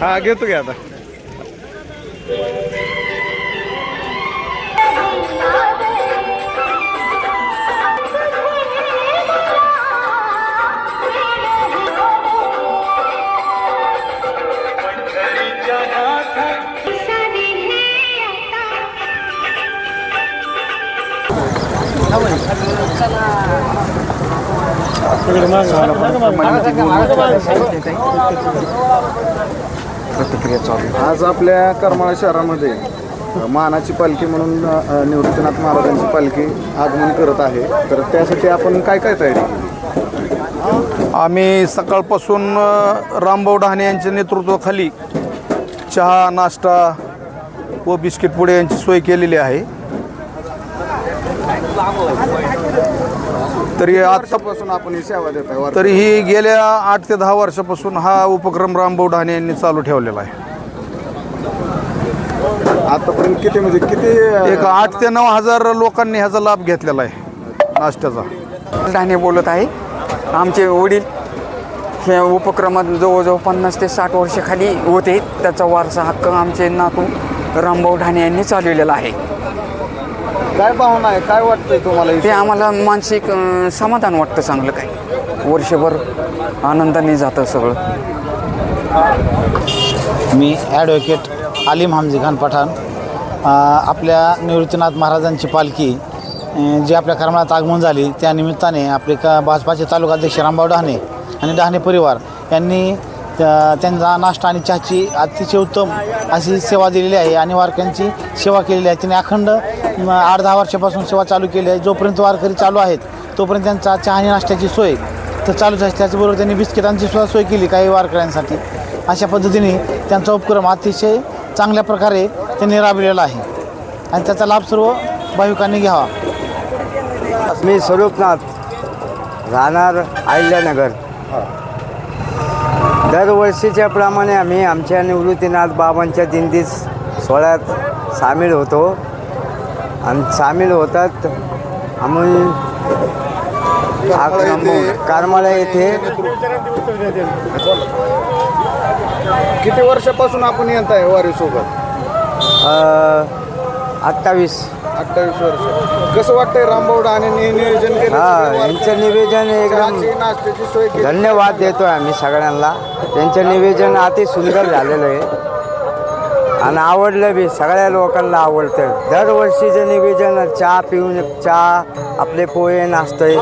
हा घेतो की आता प्रतिक्रिया चालू आज आपल्या करमाळा शहरामध्ये मानाची पालखी म्हणून निवृत्तीनाथ महाराजांची पालखी आगमन करत आहे. तर त्यासाठी आपण काय काय तयारी केली? आम्ही सकाळपासून अ, रामभाऊ डहाणे यांच्या नेतृत्वाखाली चहा नाश्ता व बिस्किट पुडे यांची सोय केलेली आहे. तरी आता वर्षापासून आपण ही सेवा देत आहे तरीही गेल्या आठ ते दहा वर्षापासून हा उपक्रम रामभाऊ डहाणे यांनी चालू ठेवलेला आहे. आतापर्यंत किती म्हणजे किती एक आठ ते नऊ हजार लोकांनी ह्याचा लाभ घेतलेला आहे नाश्त्याचा. धाने बोलत आहे. आमचे वडील हे उपक्रमात जवळजवळ पन्नास ते साठ वर्षाखाली होते. त्याचा वारसा हक्क आमचे नातू रामभाऊ ढाणे यांनी चालविलेला आहे. काय भावना आहे? काय वाटतंय तुम्हाला ही ते आम्हाला मानसिक अं, समाधान वाटतं चांगलं काय वर्षभर आनंदाने जातं सगळं. मी ॲडव्होकेट आलिम हमजी खान पठाण. अ, आपल्या निवृत्तीनाथ महाराजांची पालखी अ, जी आपल्या करमळात आगमन झाली त्या निमित्ताने आपले का भाजपाचे तालुका अध्यक्ष रामभाऊ डहाणे आणि डहाणे परिवार यांनी त्या- त्यांचा नाश्ता आणि चहाची अतिशय उत्तम अशी सेवा दिलेली आहे आणि वारकऱ्यांची सेवा केलेली आहे. त्यांनी अखंड आठ दहा वर्षापासून सेवा चालू केली आहे. जोपर्यंत वारकरी चालू आहेत तोपर्यंत त्यांचा चहा आणि नाश्त्याची सोय तर चालूच आहे. त्याचबरोबर त्यांनी बिस्किटांची सुद्धा सोय केली काही वारकऱ्यांसाठी. अशा पद्धतीने त्यांचा उपक्रम अतिशय चांगल्या प्रकारे त्यांनी राबविलेला आहे. आणि त्याचा लाभ सर्व भाविकांनी घ्यावा. मी स्वरूपनाथ राहणार अहिल्यानगर. दरवर्षीच्या प्रमाणे आम्ही आमच्या निवृत्तीनाथ बाबांच्या दिंडीत सोहळ्यात सामील होतो. आणि सामील होतात. आम्ही करमाळा येथे किती वर्षापासून आपण येत आहे वारी सोबत अठ्ठावीस. अठ्ठावीस वर्ष. कसं वाटतंय रामभाऊ आणि नियोजन हा यांचं निवेदन एकदम धन्यवाद देतो आम्ही सगळ्यांना. त्यांचं निवेदन अति सुंदर झालेलं आहे. आणि आवडलं बी सगळ्या लोकांना आवडतं. दरवर्षीचं निवेदन चहा पिऊन चहा आपले पोहे नाचतंय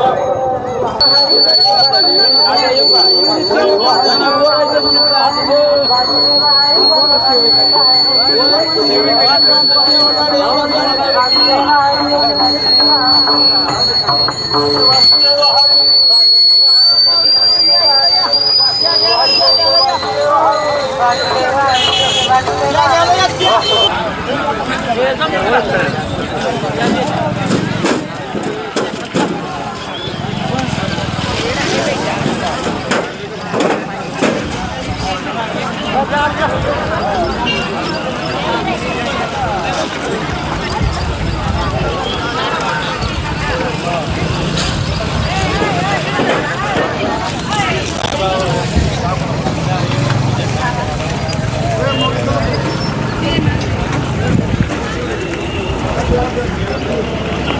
Yeah, something like that. Спасибо.